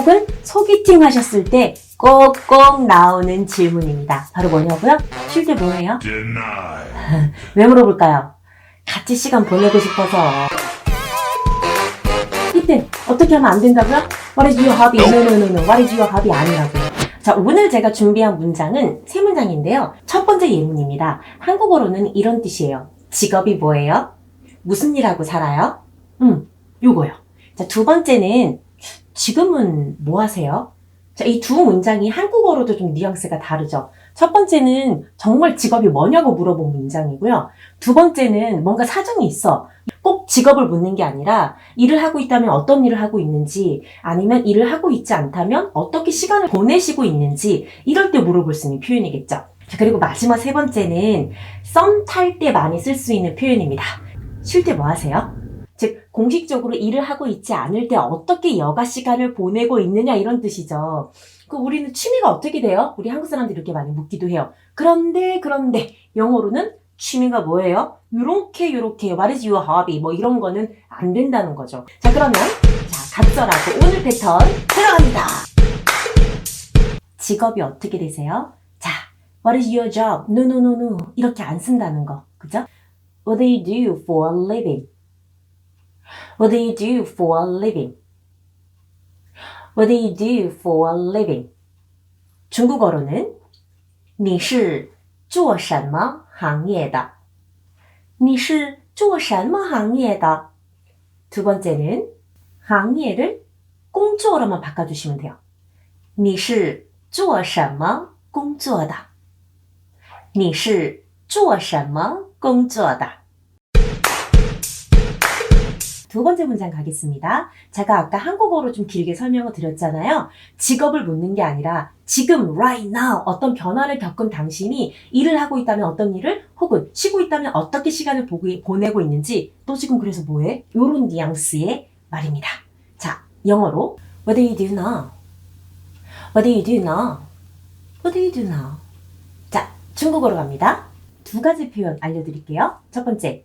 혹은 소개팅 하셨을 때 꼭꼭 나오는 질문입니다. 바로 뭐냐고요? 쉴때 뭐해요? Denied. 왜 물어볼까요? 같이 시간 보내고 싶어서. 이때 어떻게 하면 안 된다고요? What is your hobby? No, no, no, no. What is your hobby? 아니라고요. 자, 오늘 제가 준비한 문장은 세 문장인데요. 첫 번째 예문입니다. 한국어로는 이런 뜻이에요. 직업이 뭐예요? 무슨 일 하고 살아요? 음, 요거요. 자, 두 번째는 지금은 뭐 하세요? 자, 이 두 문장이 한국어로도 좀 뉘앙스가 다르죠. 첫 번째는 정말 직업이 뭐냐고 물어본 문장이고요. 두 번째는 뭔가 사정이 있어. 꼭 직업을 묻는 게 아니라 일을 하고 있다면 어떤 일을 하고 있는지 아니면 일을 하고 있지 않다면 어떻게 시간을 보내시고 있는지 이럴 때 물어볼 수 있는 표현이겠죠. 자, 그리고 마지막 세 번째는 썸 탈 때 많이 쓸 수 있는 표현입니다. 쉴 때 뭐 하세요? 즉, 공식적으로 일을 하고 있지 않을 때 어떻게 여가 시간을 보내고 있느냐 이런 뜻이죠. 그 우리는 취미가 어떻게 돼요? 우리 한국 사람들이 이렇게 많이 묻기도 해요. 그런데 그런데 영어로는 취미가 뭐예요? 요렇게 요렇게 What is your hobby? 뭐 이런 거는 안 된다는 거죠. 자 그러면 자 각설하고 오늘 패턴 들어갑니다. 직업이 어떻게 되세요? 자 What is your job? No no no no 이렇게 안 쓴다는 거 그죠? What do you do for a living? What do you do for a living? What do you do for a living? 중국어로는 你是做什么行业的?你是做什么行业的? 두 번째는行业를工作로만 바꿔주시면 돼요. 你是做什么工作的?你是做什么工作的? 두 번째 문장 가겠습니다. 제가 아까 한국어로 좀 길게 설명을 드렸잖아요. 직업을 묻는 게 아니라 지금 right now 어떤 변화를 겪은 당신이 일을 하고 있다면 어떤 일을 혹은 쉬고 있다면 어떻게 시간을 보내고 있는지 또 지금 그래서 뭐해? 요런 뉘앙스의 말입니다. 자, 영어로 What do you do now? What do you do now? What do you do now? 자, 중국어로 갑니다. 두 가지 표현 알려드릴게요. 첫 번째,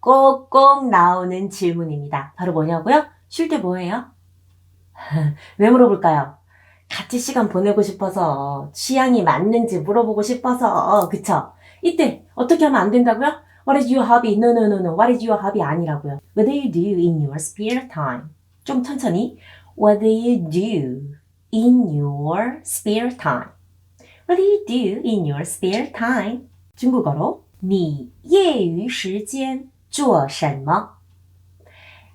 꼭꼭 나오는 질문입니다. 바로 뭐냐고요? 쉴 때 뭐해요? 왜 물어볼까요? 같이 시간 보내고 싶어서 취향이 맞는지 물어보고 싶어서 그쵸? 이때 어떻게 하면 안 된다고요? What is your hobby? No, no, no, no. What is your hobby? 아니라고요. What do you do in your spare time? 좀 천천히. What do you do in your spare time? What do you do in your spare time? 중국어로 你业余时间 做什么?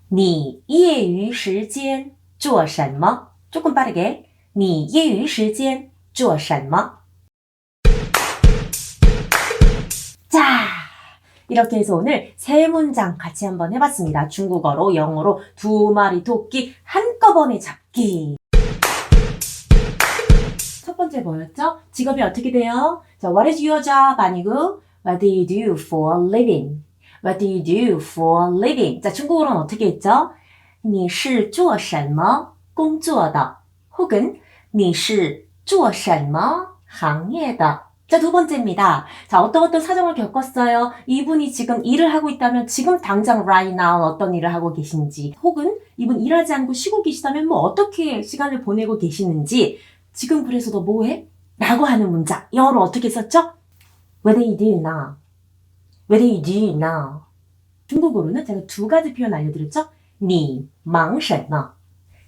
你业余时间做什么? 조금 빠르게. 你业余时间做什么? 자, 이렇게 해서 오늘 세 문장 같이 한번 해봤습니다. 중국어로, 영어로 두 마리 토끼 한꺼번에 잡기. 첫 번째 뭐였죠? 직업이 어떻게 돼요? 자, what is your job? 아니고, what do you do for a living? What do you do for a living? 자, 중국어로는 어떻게 했죠? 你是做什么工作的?혹은 你是做什么行业的? 자, 두 번째입니다. 자, 어떤 어떤 사정을 겪었어요. 이분이 지금 일을 하고 있다면 지금 당장 right now 어떤 일을 하고 계신지 혹은 이분 일하지 않고 쉬고 계시다면 뭐 어떻게 시간을 보내고 계시는지 지금 그래서 너 뭐해? 라고 하는 문장. 영어로 어떻게 썼죠? What do you do now? What do you do now? 중국어로는 제가 두 가지 표현 알려드렸죠? 你忙什么?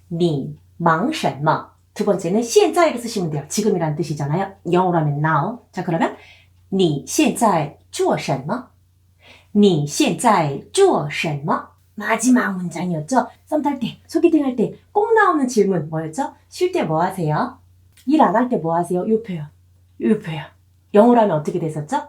你忙什么?두 번째는 现在를 쓰시면 돼요. 지금이란 뜻이잖아요. 영어로 하면 now. 자, 그러면 你现在做什么?你现在做什么? 마지막 문장이었죠. 썸 탈 때, 소개팅 할 때 꼭 나오는 질문 뭐였죠? 쉴 때 뭐 하세요? 일 안 할 때 뭐 하세요? 요 표현. 요 표현. 영어로 하면 어떻게 됐었죠?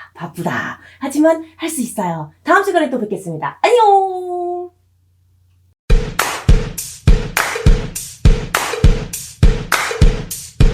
바쁘다. 하지만 할 수 있어요. 다음 시간에 또 뵙겠습니다. 안녕!